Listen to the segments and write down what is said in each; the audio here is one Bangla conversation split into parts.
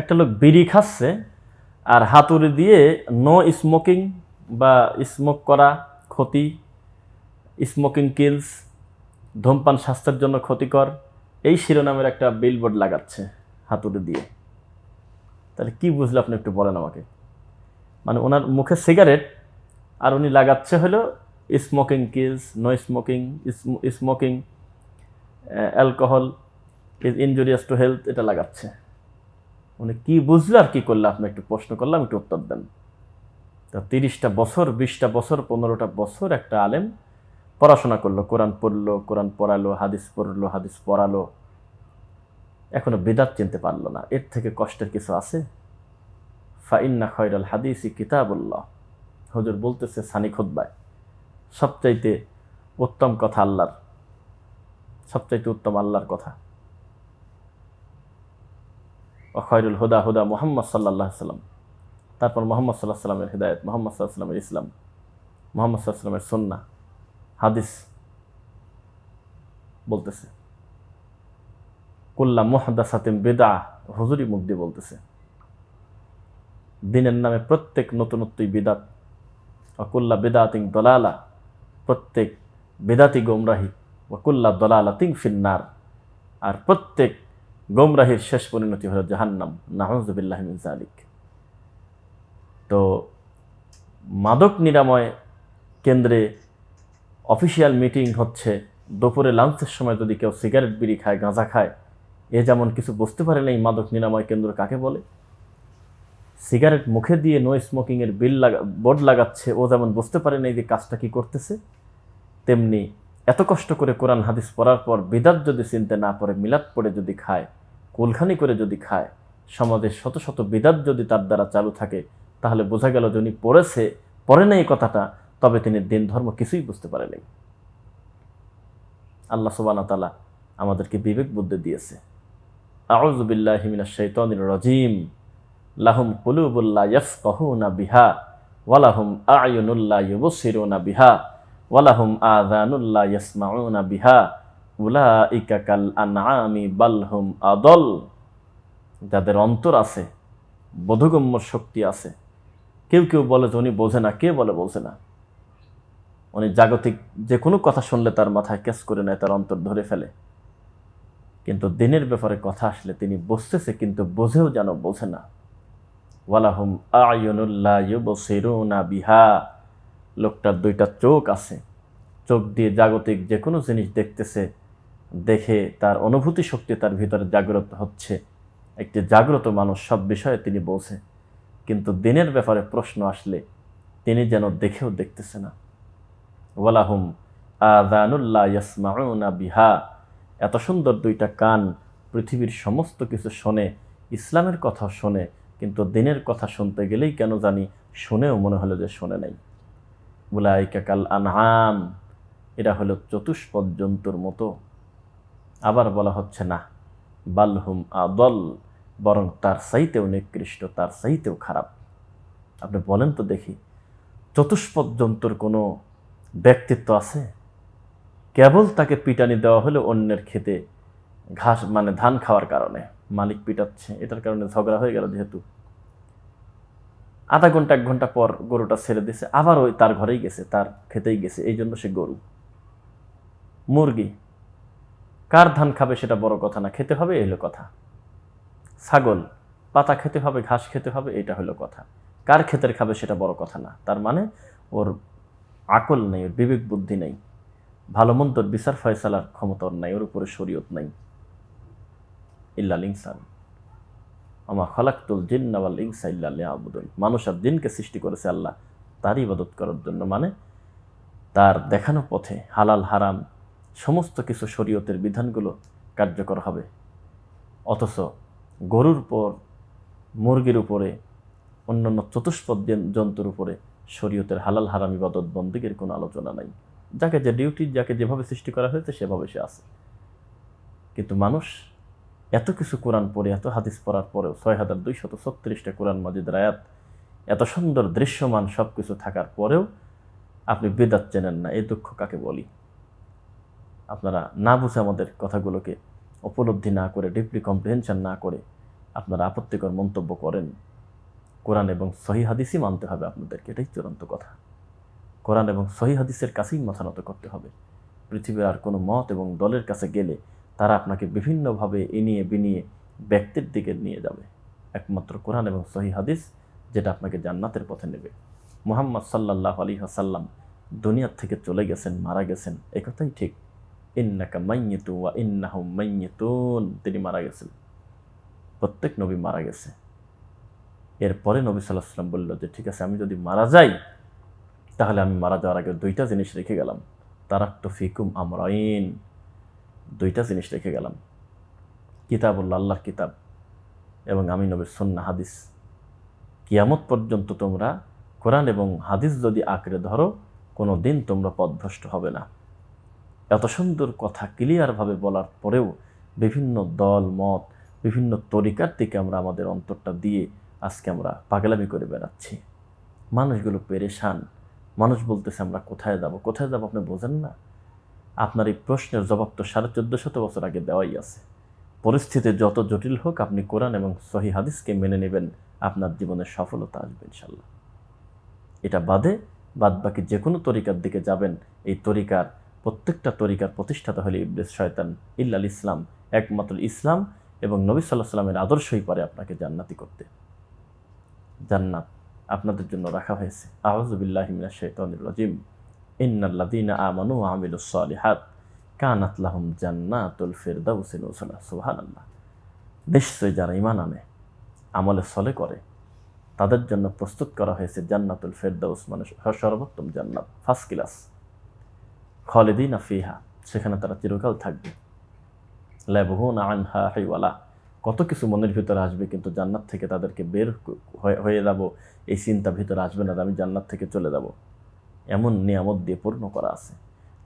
একটা লোক বিড়ি খাচ্ছে আর হাতুড়ি দিয়ে নো স্মোকিং বা স্মোক করা ক্ষতি স্মোকিং কিলস ধূমপান স্বাস্থ্যের জন্য ক্ষতিকর, এই শিরোনামের একটা বিলবোর্ড লাগাচ্ছে হাতুড়ি দিয়ে। তাহলে কি বুঝলে আপনি একটু বলেন আমাকে? মানে ওনার মুখে সিগারেট আর উনি লাগাচ্ছে হলো smoking kills no smoking smoking alcohol is injurious to health এটা লাগাচ্ছে। উনি কি বুঝলো আর কি করলে? আপনি একটু প্রশ্ন করলাম, একটু উত্তর দেন। তো তিরিশটা বছর, বিশটা বছর, পনেরোটা বছর একটা আলেম পড়াশোনা করল, কোরআন পড়ল, কোরআন পড়ালো, হাদিস পড়ল, হাদিস পড়ালো। এখনও বেদাত চিনতে পারল না। এর থেকে কষ্টের কিছু আছে? ফাইন্না খয়রাল হাদিসি কিতাবুল্লাহ। হজুর বলতেছে সানি খোদ্বায় সবচাইতে উত্তম কথা আল্লাহর। সবচাইতে উত্তম আল্লাহর কথা। খয়রুল হুদা হুদা মোহাম্মদ সাল্লাহ সাল্লাম। তারপর মোহাম্মদ সাল্লাহ সাল্লামের হৃদায়ত, মোহাম্মদ সাল্লাহ সাল্লামের ইসলাম, মোহাম্মদ সাল্লাহ সাল্লামের সন্না হাদিস বলতেছে। কুল্লা মোহাদ্দাসাতিম বেদা হুজুরি মুখ দিয়ে বলতেছে। দিনের নামে প্রত্যেক নতুনত্বই বিদাত। অকুল্লা বেদাতিং দলালা, প্রত্যেক বেদাতি গোমরাহি। ওকুল্লা দলালা তিং ফিন্নার। আর প্রত্যেক গোমরাহির শেষ পরিণতি হলো জাহান্নাম। নাহজবিল্লাহ মিন জালিক তো মাদক নিরাময় কেন্দ্রে অফিসিয়াল মিটিং হচ্ছে, দুপুরে লাঞ্চের সময় যদি কেউ সিগারেট বিড়ি খায়, গাঁজা খায়, এ যেমন কিছু বুঝতে পারে না এই মাদক নিরাময় কেন্দ্র কাকে বলে? সিগারেট মুখে দিয়ে নো স্মোকিংয়ের বিল লাগা বোর্ড লাগাচ্ছে, ও যেমন বুঝতে পারে না এই যে কাজটা কী করতেছে, তেমনি এত কষ্ট করে কোরআন হাদিস পড়ার পর বিদাত যদি চিনতে না পড়ে মিলাদ পড়ে যদি খায়, কুলখানি করে যদি খায়, সমাজে শত শত বিদাত যদি তার দ্বারা চালু থাকে, তাহলে বোঝা গেল যিনি পড়েছে, পড়ে না এই কথাটা, তবে তিনি দিন ধর্ম কিছুই বুঝতে পারেনি। আল্লাহ সুবানা তালা আমাদেরকে বিবেক বুদ্ধি দিয়েছে। আউজুবিল্লাহ হিমিনা শৈতনির রজিম। লাহুম কুলুবুল্লাহ ইয়াফকাহুনা বিহা ওয়ালাহুম আয়ুনুল্লাহ ইউবসিরুনা বিহা। ওয়ালাহুম আযানুল্লাহ ইয়াসমাউনা বিহা, উলাইকা কাল আনআমি বালহুম আদল। যাদের অন্তর আছে, বোধগম্য শক্তি আছে, কেউ কেউ বলে যে উনি বোঝে না, কে বলে বোঝে না। উনি জাগতিক যে কোনো কথা শুনলে তার মাথায় ক্যাচ করে নেয়, তার অন্তর ধরে ফেলে। কিন্তু দিনের ব্যাপারে কথা আসলে তিনি বসতেছে কিন্তু বোঝেও যেন বোঝে না। ওয়ালাহুম আয়নুল্লাহ ইউবসিরুনা বিহা লোকটার দুইটা চোখ আছে। চোখ দিয়ে জাগতিক যে কোনো জিনিস দেখতেছে, দেখে তার অনুভূতি শক্তি তার ভিতরে জাগ্রত হচ্ছে। একটি জাগ্রত মানুষ সব বিষয়ে তিনি বলছে, কিন্তু দিনের ব্যাপারে প্রশ্ন আসলে তিনি যেন দেখেও দেখতেছে না। ওয়ালাহুম আদানুল্লাহ ইয়াসমাউনা বিহা। এত সুন্দর দুইটা কান পৃথিবীর সমস্ত কিছু শোনে, ইসলামের কথা শোনে, কিন্তু দিনের কথা শুনতে গেলেই কেন জানি শুনেও মনে হলো যে শোনে নাই। উলাইকা কাল আনহাম এরা হলো চতুষ্পদ জন্তুর মতো। আবার বলা হচ্ছে না বালহুম আদল, বরং তার সাইতেও নিকৃষ্ট, তার সাইতেও খারাপ। আপনি বলেন তো দেখি, চতুষ্পদ জন্তুর কোনো ব্যক্তিত্ব আছে? কেবল তাকে পিটানি দেওয়া হলো অন্যের খেতে, ঘাস মানে ধান খাওয়ার কারণে। মালিক পিটাচ্ছে, এটার কারণে ঝগড়া হয়ে গেল যেহেতু। আধা ঘণ্টা, এক ঘণ্টা পর গরুটা ছেড়ে দিছে, আবার ওই তার ঘরেই গেছে, তার খেতেই গেছে, এই জন্য সে গরু। মুরগি, কার ধান খাবে সেটা বড় কথা না, খেতে হবে এই হলো কথা। ছাগল, পাতা খেতে হবে, ঘাস খেতে হবে, এটা হলো কথা। কার ক্ষেতের খাবে সেটা বড় কথা না, তার মানে ওর আকল নেই, ওর বিবেক বুদ্ধি নেই, ভালো মন্দর বিচার ফয়সালার ক্ষমতা ওর নাই, ওর উপরে শরীয়ত নাই। ইল্লাল ইনসান। আমা খালাক্তুল জিন্নাওয়াল ইনসা ইল্লা আবুদুন মানুষ আর দিনকে সৃষ্টি করেছে আল্লাহ তার ইবাদত করার জন্য। মানে তার দেখানো পথে হালাল, হারাম সমস্ত কিছু শরীয়তের বিধানগুলো কার্যকর হবে। অথচ গরুর পর মুরগির উপরে, অন্যান্য চতুষ্পদ জন্তুর উপরে শরীয়তের হালাল, হারাম ইবাদত বন্দীগের কোনো আলোচনা নাই। যাকে যে ডিউটি যাকে যেভাবে সৃষ্টি করা হয়েছে সেভাবে সে আছে। কিন্তু মানুষ এত কিছু কোরআন পড়ে, এত হাদিস পড়ার পরেও ছয় হাজার দুইশত ছত্রিশটা কোরআন মাজিদের রায়াত এত সুন্দর দৃশ্যমান সব কিছু থাকার পরেও আপনি বেদাত চেনেন না। এই দুঃখ কাকে বলি? আপনারা না বুঝে আমাদের কথাগুলোকে উপলব্ধি না করে ডিপলি কম্প্রিহেনশন না করে আপনারা আপত্তিকর মন্তব্য করেন। কোরআন এবং সহি হাদিসই মানতে হবে আপনাদেরকে, এটাই চূড়ান্ত কথা। কোরআন এবং সহি হাদিসের কাছেই মাথা নত করতে হবে। পৃথিবীর আর কোনো মত এবং দলের কাছে গেলে তারা আপনাকে বিভিন্নভাবে এনিয়ে বিনিয়ে ব্যক্তির দিকে নিয়ে যাবে। একমাত্র কোরআন এবং সহি হাদিস যেটা আপনাকে জান্নাতের পথে নেবে। মুহাম্মদ সাল্লাহ আলী হাসাল্লাম দুনিয়ার থেকে চলে গেছেন, মারা গেছেন এ কথাই ঠিক। ইন্নাকা মাইয়েতু ওয়া ইন্নাহু মাইয়েতুন, তিনি মারা গেছেন। প্রত্যেক নবী মারা গেছে। এরপরে নবী সাল্লাহ সাল্লাম বলল যে, ঠিক আছে, আমি যদি মারা যাই, তাহলে আমি মারা যাওয়ার আগে দুইটা জিনিস রেখে গেলাম। তারাক্ত ফিকুম আমরাইন। দুইটা জিনিস রেখে গেলাম। কিতাব কিতাবুল্লা আল্লাহর কিতাব এবং আমি নবীর সন্না হাদিস। কিয়ামত পর্যন্ত তোমরা কোরআন এবং হাদিস যদি আঁকড়ে ধরো, কোনো দিন তোমরা পথভ্রষ্ট হবে না। এত সুন্দর কথা ক্লিয়ারভাবে বলার পরেও বিভিন্ন দল, মত, বিভিন্ন তরিকার দিকে আমরা আমাদের অন্তরটা দিয়ে আজকে আমরা পাগলামি করে বেড়াচ্ছি। মানুষগুলো পেরেশান। মানুষ বলতেছে, আমরা কোথায় যাব? কোথায় যাব আপনি বোঝেন না। আপনার এই প্রশ্নের জবাব তো সাড়ে চোদ্দ শত বছর আগে দেওয়াই আছে। পরিস্থিতি যত জটিল হোক, আপনি কোরআন এবং সহি হাদিসকে মেনে নেবেন, আপনার জীবনের সফলতা আসবে ইনশাল্লাহ এটা বাদে বাদ বাকি যে কোনো তরিকার দিকে যাবেন। এই তরিকার, প্রত্যেকটা তরিকার প্রতিষ্ঠাতা হলে ইবলিস, শয়তান, ইল্লাল ইসলাম, একমাত্র ইসলাম এবং নবী সাল্লাহ সাল্লামের আদর্শই পারে আপনাকে জান্নাতি করতে। জান্নাত আপনাদের জন্য রাখা হয়েছে। আহজুবিল্লাহিমিনা শৈতানির রাজিম। ইন্নাল্লাদিনা আমানু নিশ্চয়ই যারা ঈমান আনে, আমলে সলে করে, তাদের জন্য প্রস্তুত করা হয়েছে জান্নাতুল ফেরদাউস মানে সর্বোত্তম জান্নাত ফার্স্ট ক্লাস খালিদিনা ফিহা, সেখানে তারা চিরকাল থাকবে। আনহা কত কিছু মনের ভিতরে আসবে, কিন্তু জান্নাত থেকে তাদেরকে বের হয়ে যাব, এই চিন্তা ভিতরে আসবে না আমি জান্নাত থেকে চলে যাব। এমন নিয়ামত দিয়ে পূর্ণ করা আছে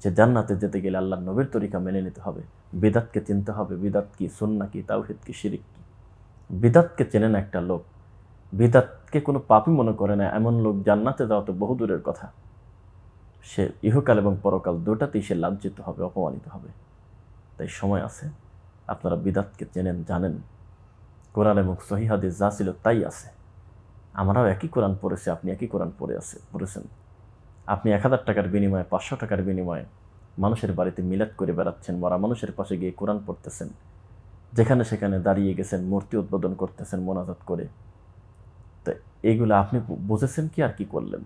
যে জান্নাতে যেতে গেলে আল্লাহ নবীর তরিকা মেনে নিতে হবে। বিদাতকে চিনতে হবে, বিদাত কি সুন্না কি, তাওহিদ কি, শিরিক কি? বিদাতকে চেনে না একটা লোক। বিদাতকে কোনো পাপই মনে করে না, এমন লোক জান্নাতে যাওয়া তো বহু দূরের কথা। সে ইহকাল এবং পরকাল দুটাতেই সে লাঞ্ছিত হবে, অপমানিত হবে। তাই সময় আছে, আপনারা বিদাতকে চেনেন, জানেন। কোরআন এবং সহিহাদিস যা ছিল তাই আছে। আমরাও একই কোরআন পড়েছি, আপনি একই কোরআন পড়ে আছে, পড়েছেন। আপনি এক হাজার টাকার বিনিময়ে, পাঁচশো টাকার বিনিময়ে মানুষের বাড়িতে মিলাদ করে বেড়াচ্ছেন, মরা মানুষের পাশে গিয়ে কোরআন পড়তেছেন, যেখানে সেখানে দাঁড়িয়ে গেছেন, মূর্তি উদ্বোধন করতেছেন, মোনাজাত করে। তো এইগুলো আপনি বুঝেছেন কি আর কি করলেন?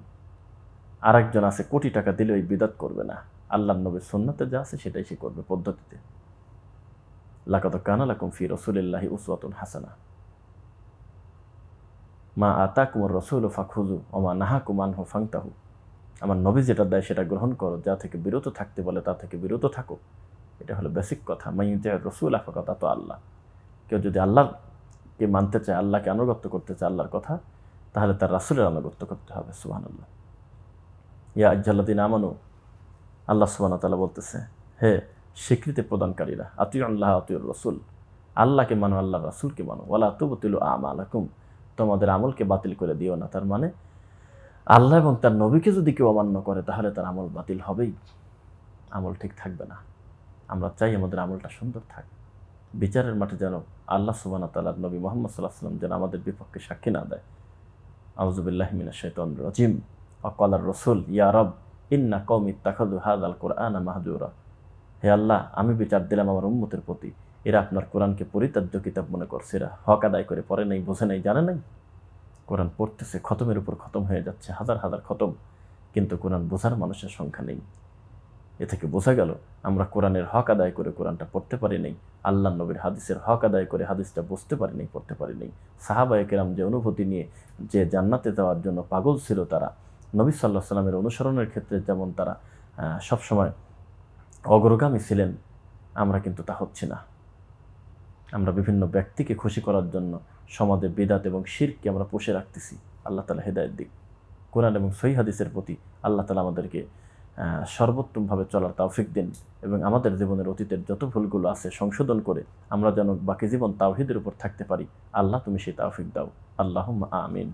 আর একজন আছে, কোটি টাকা দিলে ওই বিদাত করবে না। আল্লাহ নবীর সুন্নাতে যা আছে সেটাই সে করবে পদ্ধতিতে। লাকাত কানা লাকুম ফি রসুলিল্লাহি উসওয়াতুন হাসানা। মা আতা কুমার রসুল ফাখুজু ওমা নাহা কুমান হো ফাংতাহু। আমার নবী যেটা দেয় সেটা গ্রহণ করো, যা থেকে বিরত থাকতে বলে তা থেকে বিরত থাকো। এটা হলো বেসিক কথা। মাইতে রসুল আফা কথা তো আল্লাহ। কেউ যদি আল্লাহকে মানতে চায়, আল্লাহকে আনুগত্য করতে চায় আল্লাহর কথা, তাহলে তার রাসুলের আনুগত্য করতে হবে সুবাহ আল্লাহ ইয়া আজ্জাল্লাদিন আমানু, আল্লাহ সুবাহ তালা বলতেছে, হে স্বীকৃতি প্রদানকারীরা, আতিউ আল্লাহ আতিউর রসুল। আল্লাহকে মানো আল্লাহ রাসুলকে মানো। ওয়ালা তুবতিল আম আলাকুম তোমাদের আমলকে বাতিল করে দিও না। তার মানে আল্লাহ এবং তার নবীকে যদি কেউ অমান্য করে, তাহলে তার আমল বাতিল হবেই। আমল ঠিক থাকবে না। আমরা চাই আমাদের আমলটা সুন্দর থাক। বিচারের মাঠে যেন আল্লাহ সুবান তাল্লাহ নবী মোহাম্মদ সাল্লাহ সাল্লাম যেন আমাদের বিপক্ষে সাক্ষী না দেয়। আউজুবিল্লাহ মিনা শৈতন রাজিম। অকলার রসুল, ইয়া রব, ইন্না কৌমি তাখাদু হাদ আল কোরআন মাহজুরা। হে আল্লাহ, আমি বিচার দিলাম আমার উম্মতের প্রতি। এরা আপনার কোরআনকে পরিত্যাজ্য কিতাব মনে করছে। এরা হক আদায় করে পড়ে নেই, বোঝে নেই, জানে নাই? কোরআন পড়তেছে, খতমের উপর খতম হয়ে যাচ্ছে, হাজার হাজার খতম। কিন্তু কোরআন বোঝার মানুষের সংখ্যা নেই। এ থেকে বোঝা গেল, আমরা কোরআনের হক আদায় করে কোরআনটা পড়তে পারি নাই আল্লাহ নবীর হাদিসের হক আদায় করে হাদিসটা বুঝতে পারি নাই, পড়তে পারি নাই। সাহাবায়ে কেরাম যে অনুভূতি নিয়ে যে জান্নাতে যাওয়ার জন্য পাগল ছিল তারা, নবী সাল্লাহ সাল্লামের অনুসরণের ক্ষেত্রে যেমন তারা সবসময় অগ্রগামী ছিলেন, আমরা কিন্তু তা হচ্ছি না। আমরা বিভিন্ন ব্যক্তিকে খুশি করার জন্য সমাজে বেদাত এবং শিরকে আমরা পুষে রাখতেছি। আল্লাহ তালা হেদায়ত দিক। কোরআন এবং সহি হাদিসের প্রতি আল্লাহ তালা আমাদেরকে সর্বোত্তমভাবে চলার তাওফিক দিন এবং আমাদের জীবনের অতীতের যত ভুলগুলো আছে সংশোধন করে আমরা যেন বাকি জীবন তাওহিদের উপর থাকতে পারি। আল্লাহ তুমি সেই তাওফিক দাও। আল্লাহ আমিন।